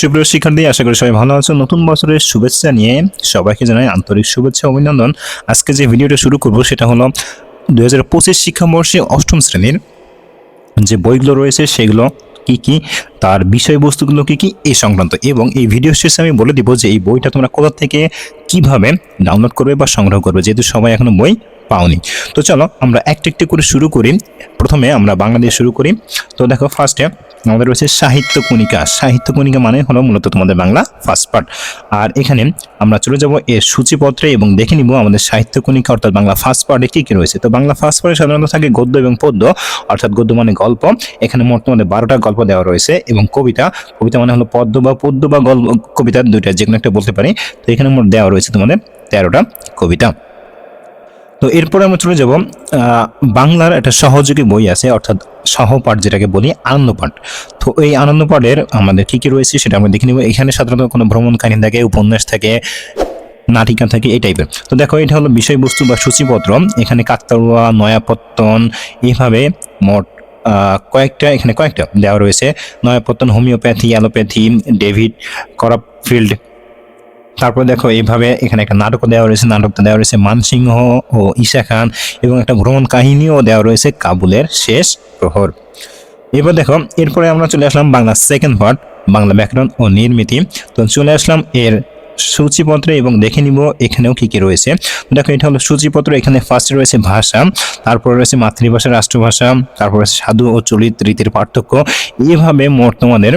সুপ্রিয় শিক্ষার্থী, আশা করি সবাই ভালো আছো। নতুন বছরের শুভেচ্ছা নিয়ে সবাইকে জানাই আন্তরিক শুভেচ্ছা অভিনন্দন। আজকে যে ভিডিওটা শুরু করব, সেটা হলো দু হাজার পঁচিশ শিক্ষাবর্ষে অষ্টম শ্রেণির যে বইগুলো রয়েছে, সেগুলো কি কি, তার বিষয়বস্তুগুলো কি কি এই সংক্রান্ত। এবং এই ভিডিও শেষে আমি বলে দিব যে এই বইটা তোমরা কোথা থেকে কীভাবে ডাউনলোড করবে বা সংগ্রহ করবে। যেহেতু সবাই এখনও বই পাওনি। তো চলো, আমরা একটা একটু করে শুরু করি। প্রথমে আমরা বাংলা দিয়ে শুরু করি। তো দেখো ফার্স্টে আমাদের রয়েছে সাহিত্য কণিকা। সাহিত্য কণিকা মানে হলো মূলত তোমাদের বাংলা ফার্স্ট পার্ট আর এখানে আমরা চলে যাব এর সূচিপত্রে এবং দেখে নিব আমাদের সাহিত্য কণিকা অর্থাৎ বাংলা ফার্স্ট পার্টে কী কী রয়েছে। তো বাংলা ফার্স্ট পার্টে সাধারণত থাকে গদ্য এবং পদ্য, অর্থাৎ গদ্য মানে গল্প। এখানে মোট তোমাদের বারোটা গল্প দেওয়া রয়েছে এবং কবিতা। কবিতা মানে হলো পদ্য বা পদ্য বা গল্প, কবিতা দুইটা যে কোনো একটা বলতে পারি। তো এখানে মোট দেওয়া রয়েছে তোমাদের তেরোটা কবিতা। তো এরপরে আমরা চলে যাব বাংলার একটা সহযোগী বই আছে, অর্থাৎ সহপাঠ যেটাকে বলি আনন্দ পাঠ তো এই আনন্দ পাঠের আমাদের কী কী রয়েছে সেটা আমরা দেখে নিব। এখানে সাধারণত কোনো ভ্রমণ কাহিনী থাকে, উপন্যাস থাকে, নাটিকা থাকে, এই টাইপের তো দেখো, এটা হলো বিষয়বস্তু বা সূচিপত্র। এখানে কাকতাড়ুয়া, নয়াপত্তন এইভাবে মোট কয়েকটা, এখানে কয়েকটা দেওয়া রয়েছে। নয়াপত্তন, হোমিওপ্যাথি, অ্যালোপ্যাথি, ডেভিড করাপফিল্ড তারপর দেখো এইভাবে এখানে একটা নাটক দেওয়া রয়েছে, নাটকটা দেওয়া রয়েছে মানসিংহ ও ঈশা খান এবং একটা ভ্রমণ কাহিনীও দেওয়া রয়েছে কাবুলের শেষ প্রহর। এবার দেখো, এরপরে আমরা চলে আসলাম বাংলা সেকেন্ড পার্ট বাংলা ব্যাকরণ ও নির্মিতি। তো চলে আসলাম এর সূচিপত্রে এবং দেখে নিব এখানেও কি কি রয়েছে। দেখো, এটা হলো সূচিপত্র, এখানে ফার্স্টে রয়েছে ভাষা, তারপর রয়েছে মাতৃভাষা, রাষ্ট্রভাষা, তারপর রয়েছে সাধু ও চলিত রীতির পার্থক্য। এভাবে মোট তোমাদের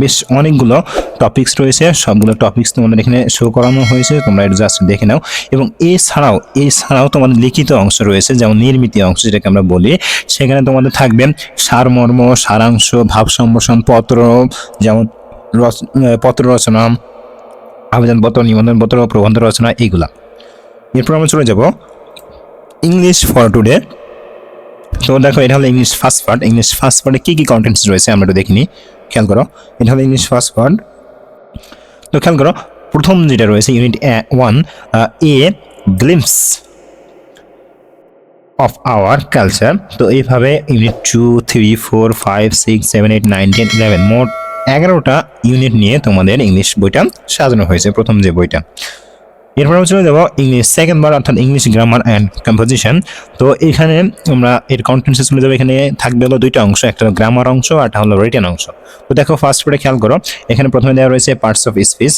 বেশ অনেকগুলো টপিকস রয়েছে। সবগুলো টপিক্স তোমাদের এখানে শো করানো হয়েছে। তোমরা এটা জাস্ট দেখে নাও। এবং এছাড়াও এছাড়াও তোমাদের লিখিত অংশ রয়েছে, যেমন নির্মিত অংশ যেটাকে আমরা বলি। সেখানে তোমাদের থাকবে সারমর্ম, সারাংশ, ভাব সম্ভাষণ পত্র, যেমন পত্র রচনা, আবেদনপত্র, নিবন্ধনপত্র, প্রবন্ধ রচনা এইগুলা। এরপর আমরা চলে যাব ইংলিশ ফর টুডে তো দেখো, এটা হলো English first part English first পার্টে কী কী কন্টেন্টস রয়েছে আমরা একটু দেখিনি খেয়াল করো, এটা হলো ইংলিশ ফার্স্ট ওয়ার্ড তো খেয়াল করো, প্রথম যেটা রয়েছে unit one a glimpse of our culture তো এইভাবে unit two three four five six seven eight nine ten eleven মোট এগারোটা ইউনিট নিয়ে তোমাদের ইংলিশ বইটা সাজানো হয়েছে, প্রথম যে বইটা। এরপর চলে যাব ইংলিশ সেকেন্ড বার অর্থাৎ ইংলিশ গ্রামার অ্যান্ড কম্পোজিশন তো এখানে আমরা এর কন্টেন্টসে চলে যাব। এখানে থাকবে হলো দুইটা অংশ, একটা গ্রামার অংশ আর একটা হলো রিটেন অংশ। তো দেখো ফার্স্ট পরে খেয়াল করো, এখানে প্রথমে দেওয়া রয়েছে parts of speech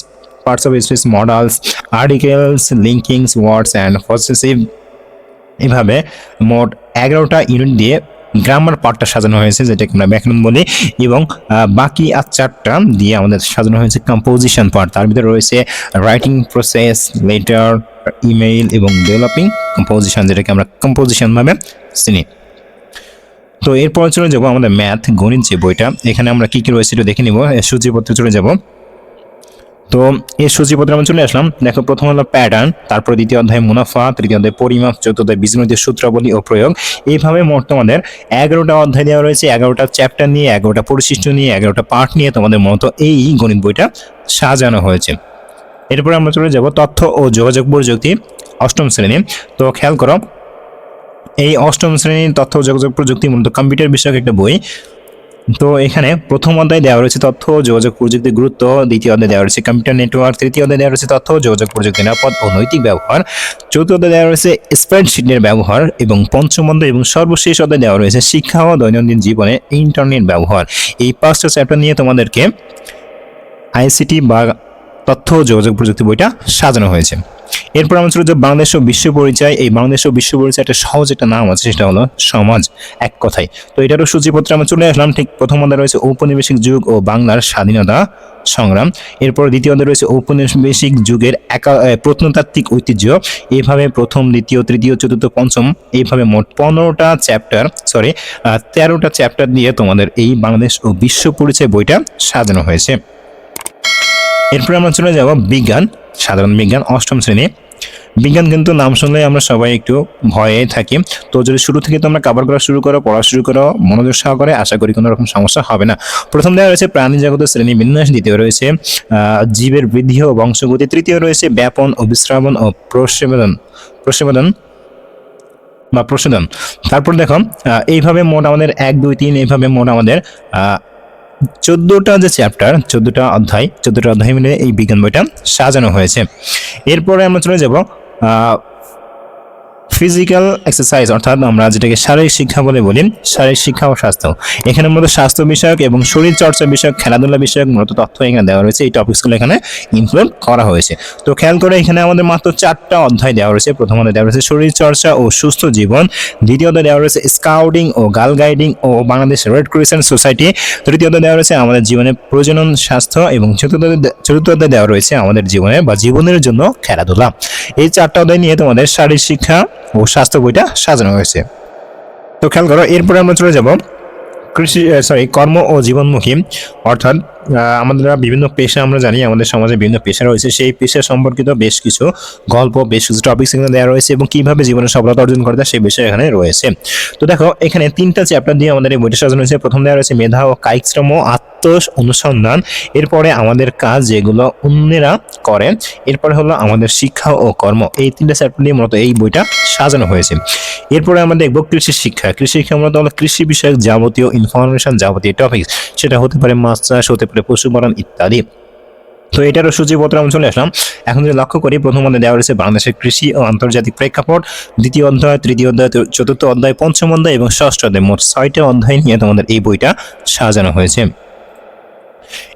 parts of speech modals articles linkings words and possessive এভাবে মোট এগারোটা ইউনিট দিয়ে গ্রামার পার্টটা সাজানো হয়েছে, যেটাকে আমরা ব্যাকরণ বলি, এবং বাকি আর চারটা দিয়ে আমাদের সাজানো হয়েছে কম্পোজিশন পার্ট তার ভিতরে রয়েছে রাইটিং প্রসেস লেটার ইমেইল এবং ডেভেলপিং কম্পোজিশন যেটাকে আমরা কম্পোজিশন ভাবে চিনি। তো এরপর চলে যাব আমাদের ম্যাথ গণিত যে বইটা। এখানে আমরা কি কি রয়েছে দেখে নিব। সূচিপত্রে চলে যাব। তো এই সূচিপত্রে আমরা চলে আসলাম। দেখো, প্রথম হলো প্যাটার্ন তারপর দ্বিতীয় অধ্যায় মুনাফা, তৃতীয় অধ্যায় পরিমাপ, চতুর্থ অধ্যায় বীজগণিতের সূত্রাবলী ও প্রয়োগ। এইভাবে মোট তোমাদের এগারোটা অধ্যায় দেওয়া রয়েছে, এগারোটা চ্যাপ্টার নিয়ে, এগারোটা পরিশিষ্ট নিয়ে, এগারোটা পার্ট নিয়ে তোমাদের মতো এই গণিত বইটা সাজানো হয়েছে। এরপরে আমরা চলে যাব তথ্য ও যোগাযোগ প্রযুক্তি, অষ্টম শ্রেণি। তো খেয়াল করো, এই অষ্টম শ্রেণির তথ্য যোগাযোগ প্রযুক্তি মূলত কম্পিউটার বিষয়ক একটা বই। তো এখানে প্রথম অধ্যায় দেওয়া রয়েছে তথ্য যোগাযোগ প্রযুক্তির গুরুত্ব। দ্বিতীয় অধ্যায় দেওয়া রয়েছে কম্পিউটার নেটওয়ার্ক তৃতীয় অধ্যায় দেওয়া রয়েছে তথ্য যোগাযোগ প্রযুক্তি নিরাপদ ও নৈতিক ব্যবহার। চতুর্থ অধ্যায় দেওয়া রয়েছে স্প্রেডশিটের ব্যবহার এবং পঞ্চম অধ্যায় এবং সর্বশেষ অধ্যায় দেওয়া রয়েছে শিক্ষা ও দৈনন্দিন জীবনে ইন্টারনেট ব্যবহার। এই পাঁচটা চ্যাপ্টার নিয়ে তোমাদেরকে আইসিটি বা তথ্য ও যোগাযোগ প্রযুক্তি বইটা সাজানো হয়েছে। এরপর আমরা চলে যাব বাংলাদেশ ও বিশ্ব পরিচয়। এই বাংলাদেশ ও বিশ্ব পরিচয় একটা সহজ একটা নাম আছে, সেটা হলো সমাজ, এক কথায়। তো এটারও সূচিপত্রে আমরা চলে আসলাম। ঠিক প্রথম অধ্যায় রয়েছে ঔপনিবেশিক যুগ ও বাংলার স্বাধীনতা সংগ্রাম। এরপর দ্বিতীয় অধ্যায় রয়েছে ঔপনিবেশিক যুগের একা প্রত্নতাত্ত্বিক ঐতিহ্য। এইভাবে প্রথম, দ্বিতীয়, তৃতীয়, চতুর্থ, পঞ্চম এইভাবে মোট পনেরোটা চ্যাপ্টার সরি তেরোটা চ্যাপ্টার দিয়ে তোমাদের এই বাংলাদেশ ও বিশ্ব পরিচয় বইটা সাজানো হয়েছে। এরপরে আমরা চলে যাব বিজ্ঞান, সাধারণ বিজ্ঞান, অষ্টম শ্রেণি। বিজ্ঞান কিন্তু নাম শুনলে আমরা সবাই একটু ভয়ে থাকি। তো যদি শুরু থেকে তোমরা কাভার করা শুরু করো, পড়া শুরু করো, মনোযোগ সহকারে আশা করি কোনো রকম সমস্যা হবে না। প্রথম দেওয়া রয়েছে প্রাণী জগতের শ্রেণি বিন্যাস, দ্বিতীয় রয়েছে জীবের বৃদ্ধি ও বংশগতি, তৃতীয় রয়েছে ব্যাপন ও বিশ্রাবণ ও প্রসেবদন প্রসেবদন বা প্রসেদন তারপর দেখো এইভাবে মোট আমাদের এক, দুই, তিন, এইভাবে মোট আমাদের চোদ্দোটা যে চ্যাপ্টার চোদ্দোটা অধ্যায় চোদ্দোটা অধ্যায় মিলে এই বিজ্ঞান বইটা সাজানো হয়েছে। এরপরে আমরা চলে যাব ফিজিক্যাল এক্সারসাইজ অর্থাৎ আমরা যেটাকে শারীরিক শিক্ষা বলে বলি, শারীরিক শিক্ষা ও স্বাস্থ্য। এখানে মূলত স্বাস্থ্য বিষয়ক এবং শরীর চর্চা বিষয়ক, খেলাধুলা বিষয়ক মূলত তথ্য এখানে দেওয়া রয়েছে। এই টপিকসগুলো এখানে ইনক্লুড করা হয়েছে। তো খেয়াল করে এখানে আমাদের মাত্র চারটা অধ্যায় দেওয়া রয়েছে। প্রথম অধ্যায় দেওয়া রয়েছে শরীর চর্চা ও সুস্থ জীবন। দ্বিতীয় অধ্যায় দেওয়া রয়েছে স্কাউটিং ও গার্ল গাইডিং ও বাংলাদেশ রেড ক্রিসেন্ট সোসাইটি তৃতীয় অধ্যায় দেওয়া রয়েছে আমাদের জীবনে প্রজনন স্বাস্থ্য এবং চতুর্থ চতুর্থ দেওয়া রয়েছে আমাদের জীবনে বা জীবনের জন্য খেলাধুলা। এই চারটা অধ্যায় নিয়ে তোমাদের শারীরিক শিক্ষা ও স্বাস্থ্য বইটা সাজানো হয়েছে। তো খেয়াল করো, এরপরে আমরা চলে যাব কৃষি সরি কর্ম ও জীবনমুখী। অর্থাৎ আমাদের বিভিন্ন পেশা আমরা জানি, আমাদের সমাজে বিভিন্ন পেশা রয়েছে। সেই পেশা সম্পর্কিত বেশ কিছু গল্প, বেশ কিছু টপিক এখানে দেওয়া রয়েছে এবং কীভাবে জীবনে সফলতা অর্জন করা যায় সেই বিষয় এখানে রয়েছে। তো দেখো, এখানে তিনটা চ্যাপ্টার দিয়ে আমাদের এই বইটা সাজানো হয়েছে। প্রথম দেওয়া রয়েছে, মেধা ও কায়িক শ্রম আত্ম অনুসন্ধান এরপরে আমাদের কাজ যেগুলো অন্যেরা করে, এরপরে হলো আমাদের শিক্ষা ও কর্ম। এই তিনটা চ্যাপ্টার নিয়ে মূলত এই বইটা সাজানো হয়েছে। এরপরে আমরা দেখব কৃষি শিক্ষা। কৃষি শিক্ষা মূলত হলো কৃষি বিষয়ক যাবতীয় ইনফরমেশন যাবতীয় টপিক সেটা হতে পারে মাছ চাষ হতে পারে পশুপালন ইত্যাদি। তো এটারও সূচিপত্র আমি চলে আসলাম। এখন যদি লক্ষ্য করি, প্রথম অধ্যায় দেওয়া রয়েছে বাংলাদেশের কৃষি ও আন্তর্জাতিক প্রেক্ষাপট। দ্বিতীয় অধ্যায়, তৃতীয় অধ্যায় চতুর্থ অধ্যায়, পঞ্চম অধ্যায় এবং ষষ্ঠ অধ্যায়। মোট ছয়টা অধ্যায় নিয়ে তোমাদের এই বইটা সাজানো হয়েছে।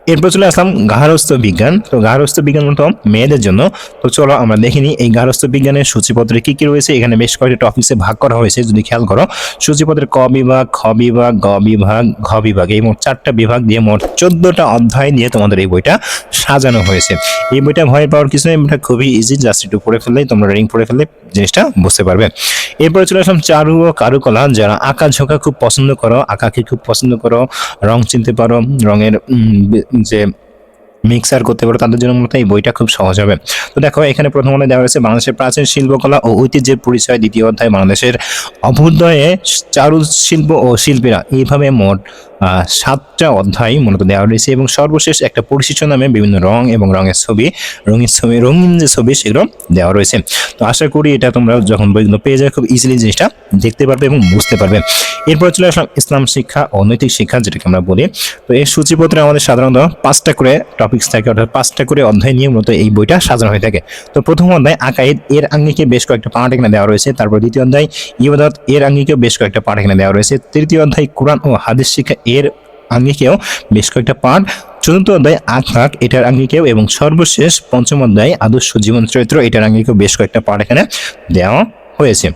এরপর চলে আসলাম গার্হস্থ বিজ্ঞান। তো গার্হস্থ বিজ্ঞান মূলত মেয়েদের জন্য। তো চলো আমরা দেখিনি এই গার্হস্থ বিজ্ঞানের সূচিপত্রে কি কি রয়েছে? এখানে বেশ কয়েকটি টপিক্সে ভাগ করা হয়েছে, যদি খেয়াল করো। সূচিপত্রের ক বিভাগ, খ বিভাগ, গ বিভাগ, ঘ বিভাগ, এই মোট চারটা বিভাগ দিয়ে মোট চোদ্দটা অধ্যায় নিয়ে তোমাদের এই বইটা সাজানো হয়েছে। এই বইটা ভয় পাওয়ার কিছু নেই, এটা খুবই ইজি জাস্ট একটু পড়ে ফেললেই, তোমরা রিডিং পড়ে ফেললে জিনিসটা বুঝতে পারবে। এরপরে চলে আসলাম চারু ও কারুকলা, যারা আঁকা ঝোঁকা খুব পছন্দ করো, আঁকাকে খুব পছন্দ করো, রং চিনতে পারো, রঙের যে মিক্সার করতে পারো, তাদের জন্য মূলত এই বইটা খুব সহজ হবে। তো দেখো, এখানে প্রথম অধ্যায় দেওয়া হয়েছে, বাংলাদেশের প্রাচীন শিল্পকলা ও ঐতিহ্যের পরিচয়, দ্বিতীয় অধ্যায় বাংলাদেশের অভ্যুদয়ে চারু শিল্প ও শিল্পীরা, এইভাবে মোট সাতটা অধ্যায় মূলত দেওয়া রয়েছে এবং সর্বশেষ একটা পরিশিষ্ট নামে বিভিন্ন রং এবং রঙের ছবি, রঙিন ছবি, রঙিন যে ছবি, সেগুলো দেওয়া রয়েছে। তো আশা করি এটা তোমরা যখন বইগুলো পেয়ে যাবে, খুব ইজিলি জিনিসটা দেখতে পারবে এবং বুঝতে পারবে। এরপর চলে আসলাম ইসলাম শিক্ষা ও নৈতিক শিক্ষা, যেটাকে আমরা বলি। তো এই সূচিপত্রে আমাদের সাধারণত পাঁচটা করে টপিকস থাকে, অর্থাৎ পাঁচটা করে অধ্যায় নিয়ে মূলত এই বইটা সাজানো হয়ে থাকে। তো প্রথম অধ্যায়, আকাইদ, এর আঙ্গিকে বেশ কয়েকটা পাঠ এখানে দেওয়া রয়েছে। তারপর দ্বিতীয় অধ্যায়, ইবাদত, এর আঙ্গিকেও বেশ কয়েকটা পাঠ এখানে দেওয়া রয়েছে। তৃতীয় অধ্যায়, কোরআন ও হাদিস শিক্ষা এর আঙ্গিকেও বেশ কয়েকটা পাঠ। চতুর্থ অধ্যায় আখলাক এটার আঙ্গিকেও এবং সর্বশেষ পঞ্চম অধ্যায় আদর্শ জীবন চরিত্র, এটার আঙ্গিকেও বেশ কয়েকটা পাঠ এখানে দেওয়া হয়েছে।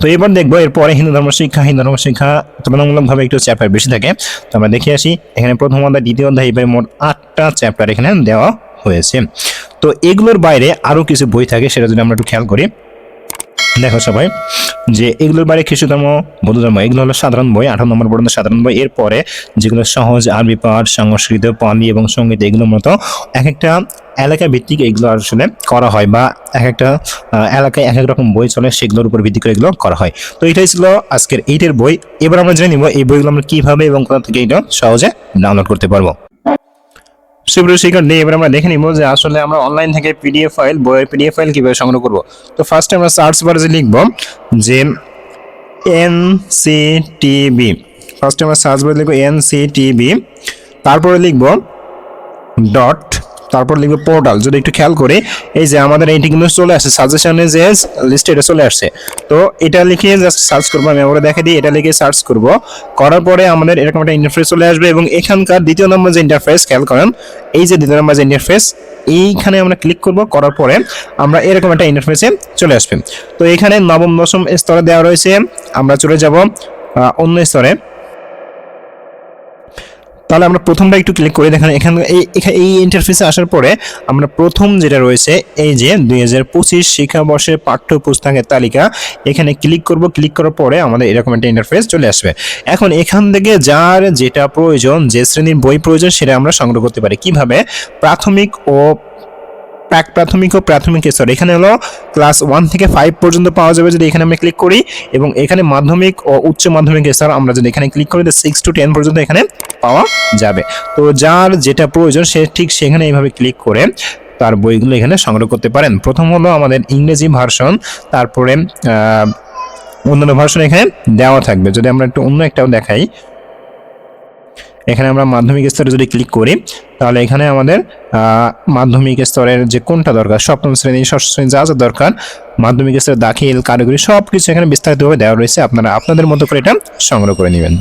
তো এবার দেখব, এরপরে হিন্দু ধর্ম শিক্ষা, হিন্দু ধর্ম শিক্ষা তুলনামূলকভাবে একটু চ্যাপ্টার বেশি থাকে। তো আমরা দেখে আসি, এখানে প্রথম অধ্যায়, দ্বিতীয় অধ্যায়, এবার মোট আটটা চ্যাপ্টার এখানে দেওয়া হয়েছে। তো এগুলোর বাইরে আরও কিছু বই থাকে, সেটা যদি আমরা একটু খেয়াল করি। দেখো সবাই, যে এগুলোর বাইরে খ্রিস্ট ধর্ম, বৌদ্ধ ধর্ম, এগুলো হলো সাধারণ বই, আঠারো নম্বর পর্যন্ত সাধারণ বই। এরপরে যেগুলো সহজ, আরবি, পাঠ, সংস্কৃত, পালি এবং সংগীত, এগুলোর মতো এক একটা এলাকা ভিত্তিক এগুলো আসলে করা হয় বা এক একটা এলাকায় এক এক রকম বই চলে, সেগুলোর উপর ভিত্তি করে এগুলো করা হয়। তো এটাই ছিল আজকের এইটের বই। এবার আমরা জেনে নিব এই বইগুলো আমরা কীভাবে এবং কোথা থেকে এটা সহজে ডাউনলোড করতে পারব। সুপ্রিয় শিক্ষক, নেই, এবার আমরা দেখে নিব যে আসলে আমরা অনলাইন থেকে পিডিএফ ফাইল বইয়ের পিডিএফ ফাইল কীভাবে সংগ্রহ করব। তো ফার্স্টে আমরা সার্চ বারে যে লিখব যে এন সি টিবি ফার্স্টে আমরা সার্চ বারে লিখব এন সি টিবি তারপরে লিখব ডট তারপর লিখব পোর্টাল যদি একটু খেয়াল করে, এই যে আমাদের এইটি কিন্তু চলে আসছে সাজেশনে যে লিস্টে এটা চলে আসছে তো এটা লিখে জাস্ট সার্চ করব, আমি আমরা দেখে দিই, এটা লিখে সার্চ করব। করার পরে আমাদের এরকম একটা ইন্টারফেস চলে আসবে এবং এখানকার দ্বিতীয় নম্বর যে ইন্টারফেস খেয়াল করেন, এই যে দ্বিতীয় নম্বর যে ইন্টারফেস এইখানে আমরা ক্লিক করব, করার পরে আমরা এরকম একটা ইন্টারফেসে চলে আসবে। তো এখানে নবম, দশম স্তরে দেওয়া রয়েছে, আমরা চলে যাব অন্য স্তরে। তাহলে আমরা প্রথমটা একটু ক্লিক করে দেখেন, এখানে এই ইন্টারফেসে আসার পরে আমরা প্রথম যেটা রয়েছে, এই যে দুই হাজার পঁচিশ শিক্ষাবর্ষের পাঠ্যপুস্তকের তালিকা, এখানে ক্লিক করব ক্লিক করার পরে আমাদের এরকম একটা ইন্টারফেস চলে আসবে। এখন এখান থেকে যার যেটা প্রয়োজন, যে শ্রেণির বই প্রয়োজন, সেটা আমরা সংগ্রহ করতে পারি। কীভাবে? প্রাথমিক ও প্রাক প্রাথমিক ও প্রাথমিক স্তর এখানে হলো ক্লাস ওয়ান থেকে ফাইভ পর্যন্ত পাওয়া যাবে যদি এখানে আমরা ক্লিক করি এবং এখানে মাধ্যমিক ও উচ্চ মাধ্যমিক স্তর আমরা যদি এখানে ক্লিক করি তো সিক্স টু টেন পর্যন্ত এখানে পাওয়া যাবে। তো যার যেটা প্রয়োজন, সে ঠিক সেখানে এইভাবে ক্লিক করে তার বইগুলো এখানে সংগ্রহ করতে পারেন। প্রথম হলো আমাদের ইংরেজি ভার্সন, তারপরে অন্যান্য ভার্সন এখানে দেওয়া থাকবে। যদি আমরা একটু অন্য একটাও দেখাই এখানে আমরা মাধ্যমিক স্তরে যদি ক্লিক করি, তাহলে এখানে আমাদের মাধ্যমিক স্তরের যে কোনটা দরকার, সপ্তম শ্রেণি, ষষ্ঠ শ্রেণি যা যা দরকার, মাধ্যমিক স্তরে দাখিল, কারিগরি সব কিছু এখানে বিস্তারিতভাবে দেওয়া রয়েছে। আপনারা আপনাদের মতো করে এটা সংগ্রহ করে নেবেন।